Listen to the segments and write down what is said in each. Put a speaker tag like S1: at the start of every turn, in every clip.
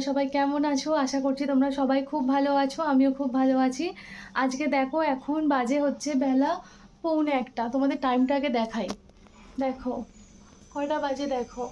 S1: তোমরা সবাই কেমন আছো? আশা করছি তোমরা সবাই খুব ভালো আছো, আমিও খুব ভালো আছি। আজকে দেখো, এখন বাজে হচ্ছে বেলা পৌনে একটা। তোমাদের টাইমটাকে দেখাই। দেখো, কয়টা বাজে দেখো?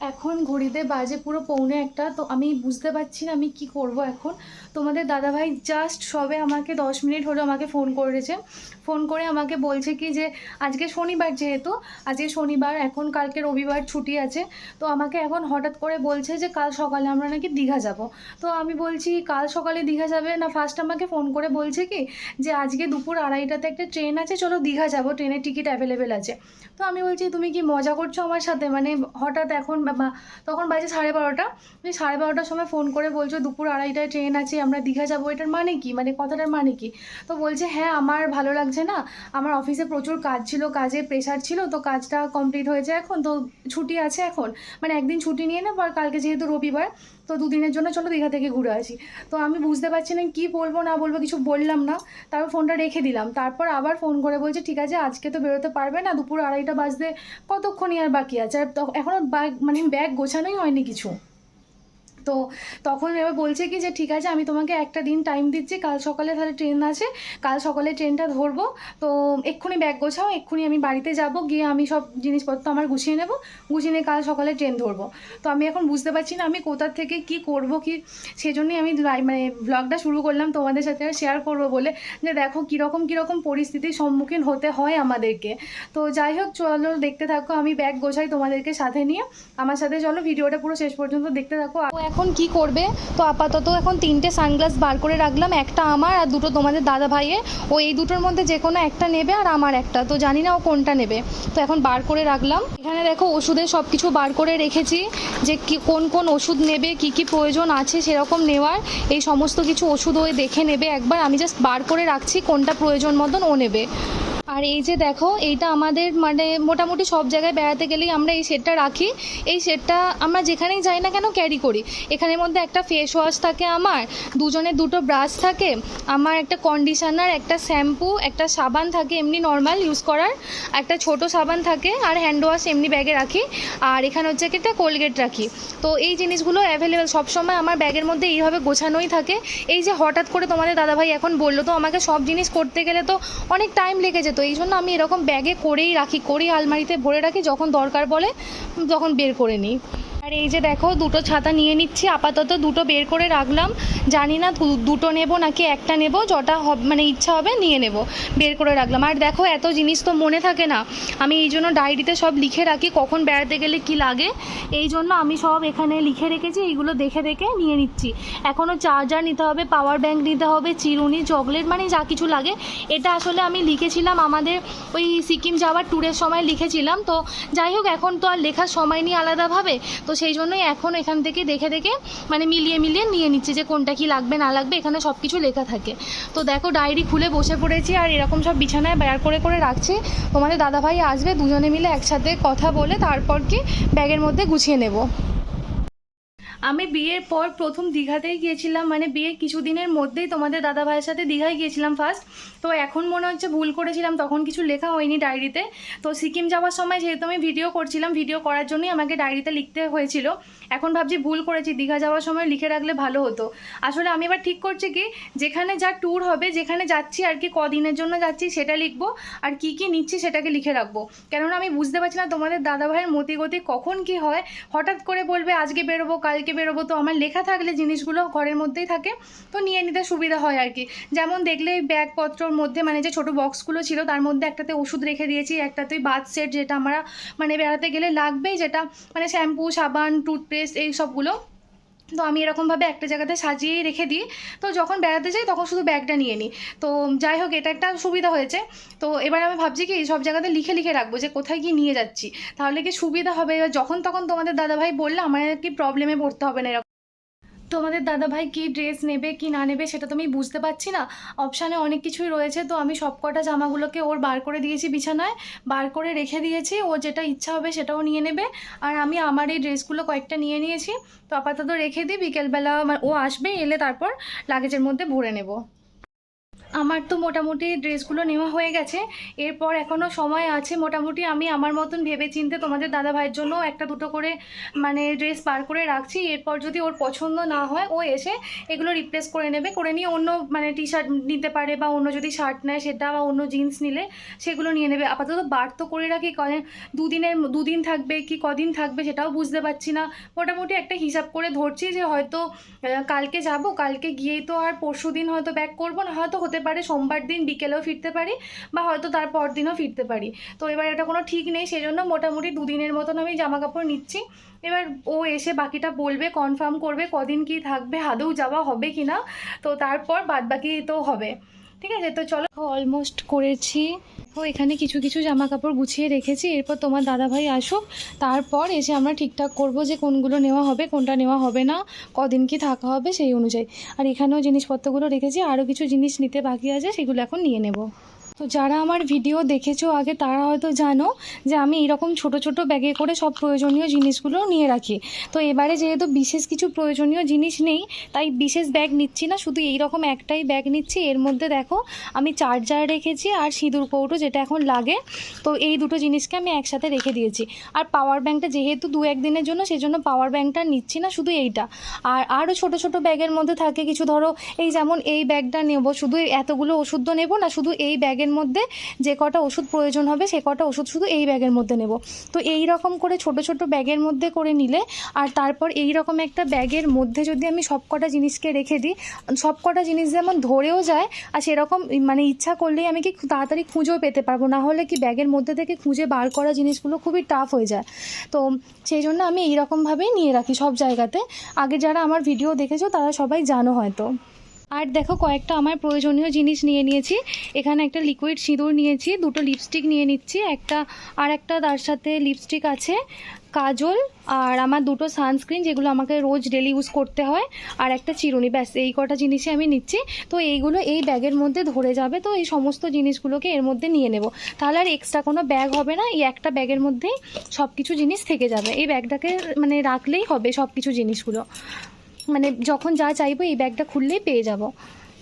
S1: এখন ঘড়িতে বাজে পুরো পৌনে একটা, তো আমি বুঝতে পারছি না আমি কি করব এখন। তোমাদের দাদাভাই জাস্ট সবে আমাকে দশ মিনিট হলো আমাকে ফোন করেছে। ফোন করে আমাকে বলছে কি যে, আজকে শনিবার যেহেতু, আজকে শনিবার, এখন কালকে রবিবার ছুটি আছে। তো আমাকে এখন হঠাৎ করে বলছে যে, কাল সকালে আমরা নাকি দীঘা যাব। তো আমি বলছি, কাল সকালে দীঘা যাবে? না ফার্স্ট আমাকে ফোন করে বলছে কি যে, আজকে দুপুর আড়াইটাতে একটা ট্রেন আছে, চলো দীঘা যাব ট্রেনের টিকিট অ্যাভেলেবেল আছে। তো আমি বলছি, তুমি কি মজা করছ আমার সাথে? মানে হঠাৎ এখন বা- তখন বাজে সাড়ে বারোটা। তুমি সাড়ে বারোটার সময় ফোন করে বলছো, দুপুর আড়াইটায় ট্রেন আছে, আমরা দীঘা যাব। এটার মানে কি? মানে কথাটার মানে কি? তো বলছে হ্যাঁ আমার ভালো লাগছে না। আমার অফিসে প্রচুর কাজ ছিল কাজে প্রেশার ছিল, তো কাজটা কমপ্লিট হয়েছে এখন, তো ছুটি আছে এখন। মানে একদিন ছুটি নিয়ে নেব, আর কালকে যেহেতু রবিবার, তো দুদিনের জন্য চলো দীঘা থেকে ঘুরে আসি। তো আমি বুঝতে পারছি না কি বলব, না বলব, কিছু বললাম না। তারপর ফোনটা রেখে দিলাম। তারপর আবার ফোন করে বলছে, ঠিক আছে, আজকে তো বেরোতে পারবে না, দুপুর আড়াইটা বাজতে কতক্ষণই আর বাকি আছে? আর এখনও মানে ব্যাগ গোছানোই হয়নি কিছু। তো তখন এবার বলছে কি যে, ঠিক আছে, আমি তোমাকে একটা দিন টাইম দিচ্ছি, কাল সকালে তাহলে ট্রেন আছে, কাল সকালে ট্রেনটা ধরবো, তো এক্ষুনি ব্যাগ গোছাও, এক্ষুনি আমি বাড়িতে যাব, গিয়ে আমি সব জিনিসপত্র আমার গুছিয়ে নেব, গুছিয়ে নিয়ে কাল সকালে ট্রেন ধরবো। তো আমি এখন বুঝতে পারছি না, আমি কোথা থেকে কি করব, কি সেজন্যই আমি মানে ব্লগটা শুরু করলাম তোমাদের সাথে শেয়ার করব বলে, যে দেখো কীরকম কীরকম পরিস্থিতির সম্মুখীন হতে হয় আমাদেরকে। তো যাই হোক, চলো দেখতে থাকো, আমি ব্যাগ গোছাই তোমাদেরকে সাথে নিয়ে, আমার সাথে চলো, ভিডিওটা পুরো শেষ পর্যন্ত দেখতে থাকো। ও এখন কি করবে? তো আপাতত এখন তিনটে সানগ্লাস বার করে রাখলাম, একটা আমার আর দুটো তোমাদের দাদা ভাইয়ের। ও এই দুটোর মধ্যে যে কোনো একটা নেবে আর আমার একটা। তো জানি না ও কোনটা নেবে। তো এখন বার করে রাখলাম। এখানে দেখো ওষুধের সব কিছু বার করে রেখেছি। যে কি, কোন কোন ওষুধ নেবে, কি কি প্রয়োজন আছে সেরকম নেওয়ার। এই সমস্ত কিছু ওষুধ ওই দেখে নেবে একবার। আমি জাস্ট বার করে রাখছি কোনটা প্রয়োজন মতন ও নেবে। আর এই যে দেখো, এইটা আমাদের মানে মোটামুটি সব জায়গায় বেড়াতে গেলেই আমরা এই সেটটা রাখি। এই সেটটা আমরা যেখানেই যাই না কেন ক্যারি করি। এখানের মধ্যে একটা ফেস ওয়াশ থাকে আমার, দুজনের দুটো ব্রাশ থাকে, আমার একটা কন্ডিশনার একটা শ্যাম্পু একটা সাবান থাকে এমনি নর্মাল ইউজ করার, একটা ছোট সাবান থাকে, আর হ্যান্ড ওয়াশ এমনি ব্যাগে রাখি। আর এখানে হচ্ছে একটা কোলগেট রাখি। তো এই জিনিসগুলো অ্যাভেলেবেল সবসময় আমার ব্যাগের মধ্যে এইভাবে গোছানোই থাকে। এই যে হঠাৎ করে তোমাদের দাদাভাই এখন বলল, তো আমাকে সব জিনিস করতে গেলে তো অনেক টাইম লেগে যেত। এই জন্য আমি এরকম ব্যাগে করেই রাখি, করেই আলমারিতে ভরে রাখি, যখন দরকার বলে তখন বের করে নিই। আর এই যে দেখো, দুটো ছাতা নিয়ে নিচ্ছি, আপাতত দুটো বের করে রাখলাম। জানি না দুটো নেব নাকি একটা নেব, যটা মানে ইচ্ছা হবে নিয়ে নেব, বের করে রাখলাম। আর দেখো, এত জিনিস তো মনে থাকে না। আমি এই জন্য ডায়েরিতে সব লিখে রাখি, কখন বেড়াতে গেলে কি লাগে। এই জন্য আমি সব এখানে লিখে রেখেছি, এইগুলো দেখে দেখে নিয়ে নিচ্ছি। এখনও চার্জার নিতে হবে, পাওয়ার ব্যাংক নিতে হবে, চিরুনি, চকলেট মানে যা কিছু লাগে। এটা আসলে আমি লিখেছিলাম আমাদের ওই সিকিম যাওয়ার ট্যুরের সময় লিখেছিলাম। তো যাই হোক, এখন তো আর লেখার সময় নিয়ে আলাদাভাবে। তো সেই জন্যই এখন এখান থেকে দেখে দেখে মানে মিলিয়ে মিলিয়ে নিয়ে নিচ্ছে যে কোনটা কি লাগবে, না লাগবে, এখানে সব কিছু লেখা থাকে। তো দেখো, ডায়েরি খুলে বসে পড়েছি আর এরকম সব বিছানায় বের করে করে রাখছি। তোমাদের দাদাভাই আসবে, দুজনে মিলে একসাথে কথা বলে তারপর কি ব্যাগের মধ্যে গুছিয়ে নেব। আমি বিয়ের পর প্রথম দীঘাতেই গিয়েছিলাম মানে বিয়ের কিছুদিনের মধ্যেই তোমাদের দাদা ভাইয়ের সাথে দীঘায় গিয়েছিলাম ফার্স্ট তো এখন মনে হচ্ছে ভুল করেছিলাম, তখন কিছু লেখা হয়নি ডায়েরিতে তো সিকিম যাওয়ার সময় যেহেতু আমি ভিডিও করছিলাম ভিডিও করার জন্যই আমাকে ডায়েরিতে লিখতে হয়েছিল। এখন ভাবছি ভুল করেছি, দীঘা যাওয়ার সময় লিখে রাখলে ভালো হতো। আসলে আমি এবার ঠিক করছি কি, যেখানে যা ট্যুর হবে, যেখানে যাচ্ছি আর কি, কদিনের জন্য যাচ্ছি, সেটা লিখব। আর কি কি নিচ্ছি, সেটাকে লিখে রাখব। কেননা আমি বুঝতে পারছি না তোমাদের দাদা ভাইয়ের মতিগতি কখন কি হয়। হঠাৎ করে বলবে, আজকে বেরোবো, কালকে বেরোবো তো আমার লেখা থাকলে জিনিসগুলো ঘরের মধ্যেই থাকে, তো নিয়ে নিতে সুবিধা হয় আর কি। যেমন দেখলে ব্যাগপত্রর মধ্যে মানে যে ছোটো বক্সগুলো ছিল, তার মধ্যে একটাতে ওষুধ রেখে দিয়েছি, একটাতে বাথ সেট যেটা আমরা মানে বেড়াতে গেলে লাগবেই যেটা মানে শ্যাম্পু, সাবান টুথপেস্ট এই সবগুলো তো আমি এরকমভাবে একটা জায়গাতে সাজিয়েই রেখে দিই। তো যখন বেড়াতে যাই তখন শুধু ব্যাগটা নিয়ে নিই। তো যাই হোক, এটা একটা সুবিধা হয়েছে। তো এবার আমি ভাবছি কি, সব জায়গাতে লিখে লিখে রাখব যে কোথায় কি নিয়ে যাচ্ছি। তাহলে কি সুবিধা হবে? এবার যখন তখন তোমাদের দাদাভাই বললে আমার কি প্রবলেমে পড়তে হবে না এরকম। তোমাদের দাদাভাই কি ড্রেস নেবে, কি না নেবে সেটা তো আমি বুঝতে পারছি না। অপশানে অনেক কিছুই রয়েছে, তো আমি সব কটা জামাগুলোকে ওর বার করে দিয়েছি বিছানায়, বার করে রেখে দিয়েছি, ও যেটা ইচ্ছা হবে সেটাও নিয়ে নেবে। আর আমি আমার এই ড্রেসগুলো কয়েকটা নিয়ে নিয়েছি, তো আপাতত রেখে দিই, বিকেলবেলা ও আসবে, এলে তারপর লাগেজের মধ্যে ভরে নেব। আমার তো মোটামুটি ড্রেসগুলো নেওয়া হয়ে গেছে। এরপর এখনও সময় আছে। মোটামুটি আমি আমার মতন ভেবে চিনতে তোমাদের দাদা ভাইয়ের জন্য একটা দুটো করে মানে ড্রেস বার করে রাখছি। এরপর যদি ওর পছন্দ না হয়, ও এসে এগুলো রিপ্লেস করে নেবে। করে নিয়ে অন্য মানে টি শার্ট নিতে পারে বা অন্য যদি শার্ট নেয় সেটা বা অন্য জিন্স নিলে সেগুলো নিয়ে নেবে। আপাতত বার তো করে রাখি। দুদিনের, দুদিন থাকবে কি কদিন থাকবে সেটাও বুঝতে পারছি না। মোটামুটি একটা হিসাব করে ধরছি যে হয়তো কালকে যাব। কালকে গিয়েই তো আর পরশু দিন হয়তো ব্যাক করব, না হয়তো হতে পারে, সোমবার দিন বিকেলেও ফিরতে পারি বা হয়তো তার পর দিনও ফিরতে পারি। তো এবার এটা কোনো ঠিক নেই সেই জন্য মোটামুটি দুদিনের মতন আমি জামা কাপড় নিচ্ছি। এবার ও এসে বাকিটা বলবে কনফার্ম করবে কদিন কি থাকবে, আদৌ যাওয়া হবে কি না তো তারপর বাদ বাকি তো হবে। ঠিক আছে, তো চলো। অলমোস্ট করেছি। ও এখানে কিছু কিছু জামা কাপড় গুছিয়ে রেখেছি। এরপর তোমার দাদাভাই আসুক। তারপর এসে আমরা ঠিকঠাক করব যে কোনগুলো নেওয়া হবে, কোনটা নেওয়া হবে না, কদিন কি থাকা হবে সেই অনুযায়ী। আর এখানেও জিনিসপত্রগুলো রেখেছি। আরও কিছু জিনিস নিতে বাকি আছে, সেগুলো এখন নিয়ে নেব। তো যারা আমার ভিডিও দেখেছ আগে, তারা হয়তো জানো যে আমি এরকম ছোট ছোট ব্যাগে করে সব প্রয়োজনীয় জিনিসগুলো নিয়ে রাখি। তো এবারে যেহেতু বিশেষ কিছু প্রয়োজনীয় জিনিস নেই, তাই বিশেষ ব্যাগ নিচ্ছি না, শুধু এই রকম একটাই ব্যাগ নিচ্ছি। এর মধ্যে দেখো, আমি চার্জার রেখেছি আর সিঁদুর কৌটো যেটা এখন লাগে। তো এই দুটো জিনিসকে আমি একসাথে রেখে দিয়েছি। আর পাওয়ার ব্যাংকটা যেহেতু দু একদিনের জন্য সেই জন্য পাওয়ার ব্যাংকটা নিচ্ছি না, শুধু এইটা। আর আরও ছোট ছোট ব্যাগের মধ্যে থাকে কিছু, ধরো এই যেমন এই ব্যাগটা নেব, শুধু এতগুলো ওষুধ নেব না, শুধু এই ব্যাগের মধ্যে যে কটা ওষুধ প্রয়োজন হবে সে কটা ওষুধ শুধু এই ব্যাগের মধ্যে নেব। তো এই রকম করে ছোট ছোট ব্যাগের মধ্যে করে নিলে আর তারপর এই রকম একটা ব্যাগের মধ্যে যদি আমি সব কটা জিনিসকে রেখে দিই, সব কটা জিনিস যেমন ধরেও যায় আর সেরকম মানে ইচ্ছা করলেই আমি কি তাড়াতাড়ি খুঁজেও পেতে পারব, না হলে কি ব্যাগের মধ্যে থেকে খুঁজে বার করা জিনিসগুলো খুবই টাফ হয়ে যায়। তো সেই জন্য আমি এইরকমভাবেই নিয়ে রাখি সব জায়গাতে। আগে যারা আমার ভিডিও দেখেছ তারা সবাই জানো হয়তো। আর দেখো, কয়েকটা আমার প্রয়োজনীয় জিনিস নিয়ে নিয়েছি। এখানে একটা লিকুইড সিঁদুর নিয়েছি, দুটো লিপস্টিক নিয়ে নিচ্ছি, একটা আর একটা তার সাথে লিপস্টিক আছে, কাজল আর আমার দুটো সানস্ক্রিন যেগুলো আমাকে রোজ ডেলি ইউজ করতে হয়, আর একটা চিরুনি। ব্যাস, এই কটা জিনিসই আমি নিচ্ছি। তো এইগুলো এই ব্যাগের মধ্যে ধরে যাবে, তো এই সমস্ত জিনিসগুলোকে এর মধ্যে নিয়ে নেব। তাহলে আর এক্সট্রা কোনো ব্যাগ হবে না, এই একটা ব্যাগের মধ্যেই সব কিছু জিনিস থেকে যাবে। এই ব্যাগটাকে মানে রাখলেই হবে সব কিছু জিনিসগুলো। মানে যখন যা চাইব এই ব্যাগটা খুললেই পেয়ে যাব।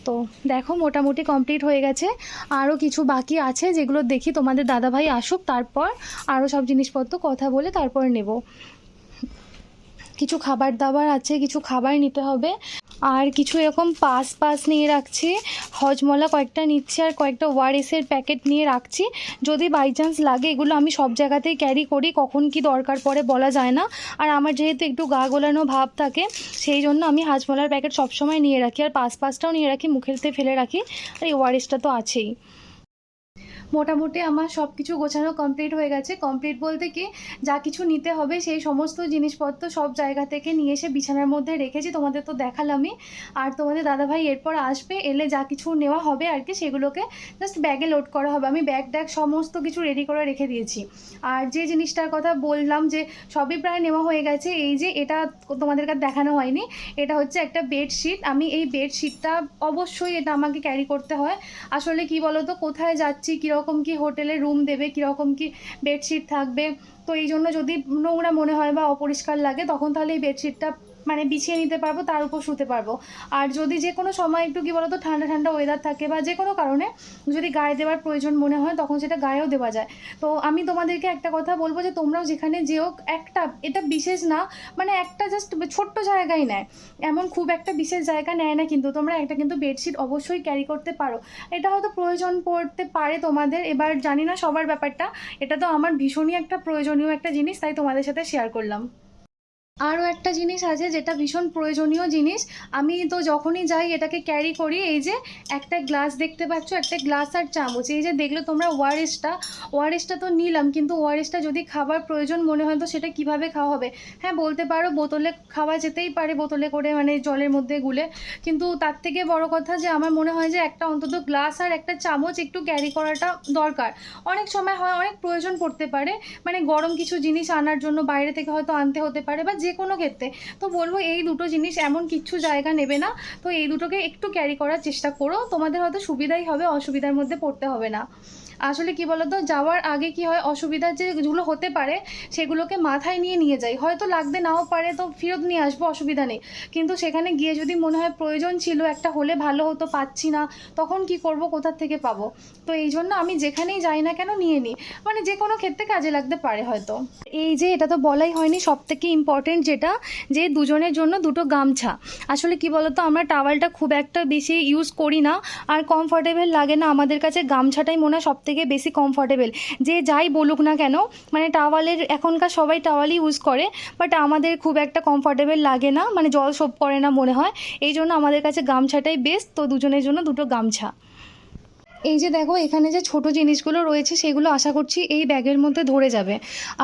S1: তো দেখো মোটামুটি কমপ্লিট হয়ে গেছে। আরও কিছু বাকি আছে যেগুলো দেখি তোমাদের দাদাভাই আসুক, তারপর আরও সব জিনিসপত্র কথা বলে তারপর নেব। কিছু খাবার দাবার আছে, কিছু খাবার নিতে হবে। আর কিছু এরকম পাস পাস নিয়ে রাখছি। হজমলা কয়েকটা নিচ্ছি আর কয়েকটা ওয়ারেসের প্যাকেট নিয়ে রাখছি। যদি বাই চান্স লাগে, এগুলো আমি সব জায়গাতেই ক্যারি করি, কখন কি দরকার পড়ে বলা যায় না। আর আমার যেহেতু একটু গা গোলানো ভাব থাকে, সেই জন্য আমি হাজমলার প্যাকেট সবসময় নিয়ে রাখি। আর পাস, পাসটাও নিয়ে রাখি মুখেতে ফেলে রাখি। আর এই ওয়ারেসটা তো আছেই। মোটামুটি আমার সব কিছু গোছানো কমপ্লিট হয়ে গেছে। কমপ্লিট বলতে কি, যা কিছু নিতে হবে সেই সমস্ত জিনিসপত্র সব জায়গা থেকে নিয়ে এসে বিছানার মধ্যে রেখেছি। তোমাদের তো দেখালামই। আর তোমাদের দাদাভাই এরপর আসবে, এলে যা কিছু নেওয়া হবে আর কি, সেগুলোকে জাস্ট ব্যাগে লোড করা হবে। আমি ব্যাগ ট্যাগ সমস্ত কিছু রেডি করে রেখে দিয়েছি। আর যে জিনিসটার কথা বললাম যে, সবই প্রায় নেওয়া হয়ে গেছে। এই যে এটা তোমাদের কাছে দেখানো হয়নি, এটা হচ্ছে একটা বেডশিট আমি এই বেডশিটটা অবশ্যই এটা আমাকে ক্যারি করতে হয়। আসলে কি বলতো, কোথায় যাচ্ছি, কীরকম কি হোটেলে রুম দেবে, কীরকম কি বেডশিট থাকবে? তো এই জন্য যদি নোংরা মনে হয় বা অপরিষ্কার লাগে, তখন তাহলে এই বেডশিটটা মানে বিছিয়ে নিতে পারব, তার উপর শুতে পারব। আর যদি যে কোনো সময় একটু কি বলতো, ঠান্ডা ঠান্ডা ওয়েদার থাকে বা যে কোনো কারণে যদি গায়ে দেওয়ার প্রয়োজন মনে হয়, তখন সেটা গায়েও দেওয়া যায়। তো আমি তোমাদেরকে একটা কথা বলব যে, তোমরাও যেখানে যেও, একটা, এটা বিশেষ না মানে একটা জাস্ট ছোট্ট জায়গায় নেয়। এমন খুব একটা বিশেষ জায়গা নেয় না কিন্তু, তোমরা একটা কিন্তু বেডশিট অবশ্যই ক্যারি করতে পারো। এটা হয়তো প্রয়োজন পড়তে পারে তোমাদের, এবার জানি না সবার ব্যাপারটা। এটা তো আমার ভীষণই একটা প্রয়োজনীয় একটা জিনিস, তাই তোমাদের সাথে শেয়ার করলাম। আরও একটা জিনিস আছে যেটা ভীষণ প্রয়োজনীয় জিনিস। আমি তো যখনই যাই এটাকে ক্যারি করি, এই যে একটা গ্লাস দেখতে পাচ্ছ, একটা গ্লাস আর চামচ। এই যে দেখলে তোমরা ওয়ারেসটা ওয়ারেসটা তো নিলাম, কিন্তু ওয়ারেসটা যদি খাবার প্রয়োজন মনে হয় তো সেটা কীভাবে খাওয়া হবে? হ্যাঁ বলতে পারো বোতলে খাওয়া যেতেই পারে বোতলে করে মানে জলের মধ্যে গুলে। কিন্তু তার থেকে বড় কথা যে আমার মনে হয় যে একটা অন্তত গ্লাস আর একটা চামচ একটু ক্যারি করাটা দরকার। অনেক সময় হয়, অনেক প্রয়োজন পড়তে পারে। মানে গরম কিছু জিনিস আনার জন্য বাইরে থেকে হয়তো আনতে হতে পারে বা যে কোনো ক্ষেত্রে। তো বলব এই দুটো জিনিস এমন কিছু জায়গা নেবে না। তো এই দুটোকে একটু ক্যারি করার চেষ্টা করো। তোমাদের হয়তো সুবিধাই হবে, অসুবিধার মধ্যে পড়তে হবে না। আসলে কি বলতো, যাওয়ার আগে কি হয়, অসুবিধা যেগুলো হতে পারে, সেগুলোকে মাথায় নিয়ে নিয়ে যাই। হয়তো লাগতে নাও পারে, তো ফেরত নিয়ে আসব, অসুবিধা নেই। কিন্তু সেখানে গিয়ে যদি মনে হয় প্রয়োজন ছিল, একটা হলে ভালো হতো, পাচ্ছি না, তখন কি করব, কোথার থেকে পাবো? তো এই জন্য আমি যেখানেই যাই না কেন নিয়ে নিই। মানে যে কোনো ক্ষেত্রে কাজে লাগতে পারে হয়তো। এই যে এটা তো বলাই হয়নি সব থেকে ইম্পর্টেন্ট যেটা, যে দুজনের জন্য দুটো গামছা। আসলে কি বলতো, আমরা টাওয়ালটা খুব একটা বেশি ইউজ করি না, আর কমফর্টেবল লাগে না। আমাদের কাছে গামছাটাই মনে হয় সব থেকে বেশি কমফর্টেবল যে যাই বলুক না কেন মানে টাওয়ালের এখনকার সবাই টাওয়ালই ইউজ করে বাট আমাদের খুব একটা কমফর্টেবল লাগে না মানে জল সোপ করে না মনে হয়। এই জন্য আমাদের কাছে গামছাটাই বেস্ট তো দুজনের জন্য দুটো গামছা। এই যে দেখো, এখানে যে ছোট জিনিসগুলো রয়েছে, সেগুলো আশা করছি এই ব্যাগের মধ্যে ধরে যাবে।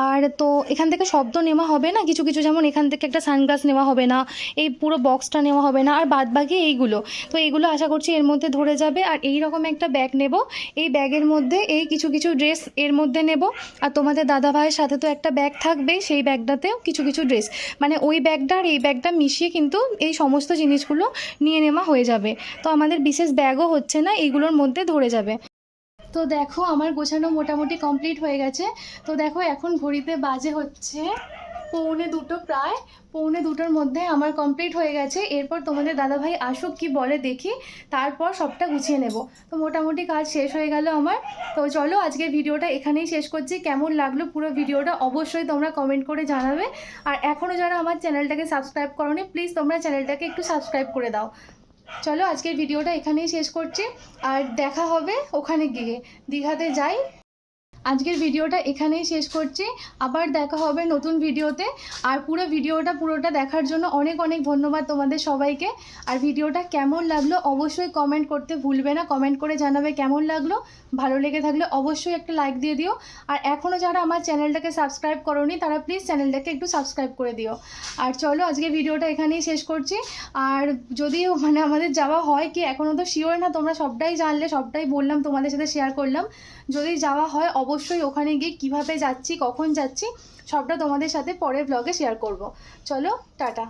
S1: আর তো এখান থেকে শব্দ নেওয়া হবে না, কিছু কিছু যেমন এখান থেকে একটা সানগ্লাস নেওয়া হবে না, এই পুরো বক্সটা নেওয়া হবে না, আর বাদ বাকি এইগুলো। তো এইগুলো আশা করছি এর মধ্যে ধরে যাবে, আর এই রকম একটা ব্যাগ নেব। এই ব্যাগের মধ্যে এই কিছু কিছু ড্রেস এর মধ্যে নেব। আর তোমাদের দাদা ভাইয়ের সাথে তো একটা ব্যাগ থাকবে, সেই ব্যাগটাতেও কিছু কিছু ড্রেস। মানে ওই ব্যাগটা আর এই ব্যাগটা মিশিয়ে কিন্তু এই সমস্ত জিনিসগুলো নিয়ে নেওয়া হয়ে যাবে। তো আমাদের বিশেষ ব্যাগও হচ্ছে না, এইগুলোর মধ্যে ধরে যাবে। তো দেখো আমার গোছানো মোটামুটি কমপ্লিট হয়ে গেছে। তো দেখো এখন ঘড়িতে বাজে হচ্ছে পৌনে দুটো প্রায়। পৌনে দুটোর মধ্যে আমার কমপ্লিট হয়ে গেছে। এরপর তোমাদের দাদাভাই আসুক কি বলে দেখি। তারপর সবটা গুছিয়ে নেব। তো মোটামুটি কাজ শেষ হয়ে গেল আমার। তো চলো আজকের ভিডিওটা এখানেই শেষ করছি। কেমন লাগল পুরো ভিডিওটা অবশ্যই তোমরা কমেন্ট করে জানাবে। আর এখনও যারা আমার চ্যানেলটাকে সাবস্ক্রাইব করোনি প্লিজ তোমরা চ্যানেলটাকে একটু সাবস্ক্রাইব করে দাও। চলো আজকের ভিডিওটা এখানেই শেষ করছি, আর দেখা হবে ওখানে গিয়ে। দীঘাতে যাই। আজকের ভিডিওটা এখানেই শেষ করছি। আবার দেখা হবে নতুন ভিডিওতে। আর পুরো ভিডিওটা পুরোটা দেখার জন্য অনেক অনেক ধন্যবাদ তোমাদের সবাইকে। আর ভিডিওটা কেমন লাগল অবশ্যই কমেন্ট করতে ভুলবে না। কমেন্ট করে জানাবে কেমন লাগল। ভালো লেগে থাকলে অবশ্যই একটা লাইক দিয়ে দিও। আর এখনও যারা আমার চ্যানেলটাকে সাবস্ক্রাইব করোনি, তারা প্লিজ চ্যানেলটাকে একটু সাবস্ক্রাইব করে দিও। আর চলো আজকে ভিডিওটা এখানেই শেষ করছি। আর যদি মানে আমাদের যাওয়া হয় কি এখনও তো শিওর না, তোমরা সবটাই জানলে, সবটাই বললাম, তোমাদের সাথে শেয়ার করলাম। যদি যাওয়া হয় অবশ্যই ওখানে গিয়ে কীভাবে যাচ্ছি, কখন যাচ্ছি, সবটা তোমাদের সাথে পরের ব্লগে শেয়ার করব। চলো, টাটা।